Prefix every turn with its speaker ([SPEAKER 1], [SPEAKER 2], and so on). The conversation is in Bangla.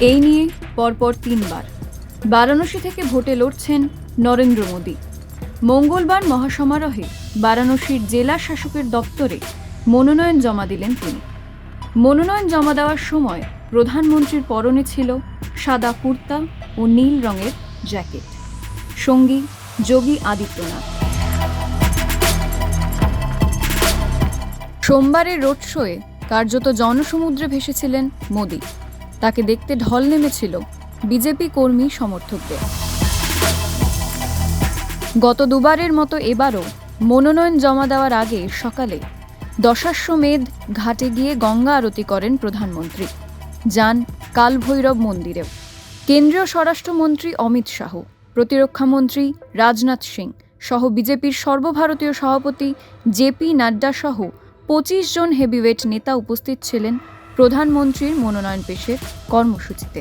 [SPEAKER 1] এই নিয়ে পরপর তিনবার। বারাণসী থেকে ভোটে লড়ছেন নরেন্দ্র মোদী। মঙ্গলবার মহাসমারোহে বারাণসীর জেলা শাসকের দপ্তরে মনোনয়ন জমা দিলেন তিনি। মনোনয়ন জমা দেওয়ার সময় প্রধানমন্ত্রীর পরনে ছিল সাদা কুর্তা ও নীল রঙের জ্যাকেট। সঙ্গী যোগী আদিত্যনাথ। সোমবারের রোড শোয়ে কার্যত জনসমুদ্রে ভেসেছিলেন মোদি। তাকে দেখতে ঢল নেমেছিল বিজেপি কর্মী সমর্থকদের। গত দুবারের মতো এবারও মনোনয়ন জমা দেওয়ার আগে সকালে দশাশ্বমেধ ঘাটে গিয়ে গঙ্গা আরতি করেন প্রধানমন্ত্রী। যান কালভৈরব মন্দিরেও। কেন্দ্রীয় স্বরাষ্ট্রমন্ত্রী অমিত শাহ প্রতিরক্ষামন্ত্রী রাজনাথ সিং সহ বিজেপির সর্বভারতীয় সভাপতি জেপি নাড্ডা সহ পঁচিশ জন হেভিওয়েট নেতা উপস্থিত ছিলেন প্রধানমন্ত্রীর মনোনয়ন পেশের কর্মসূচিতে।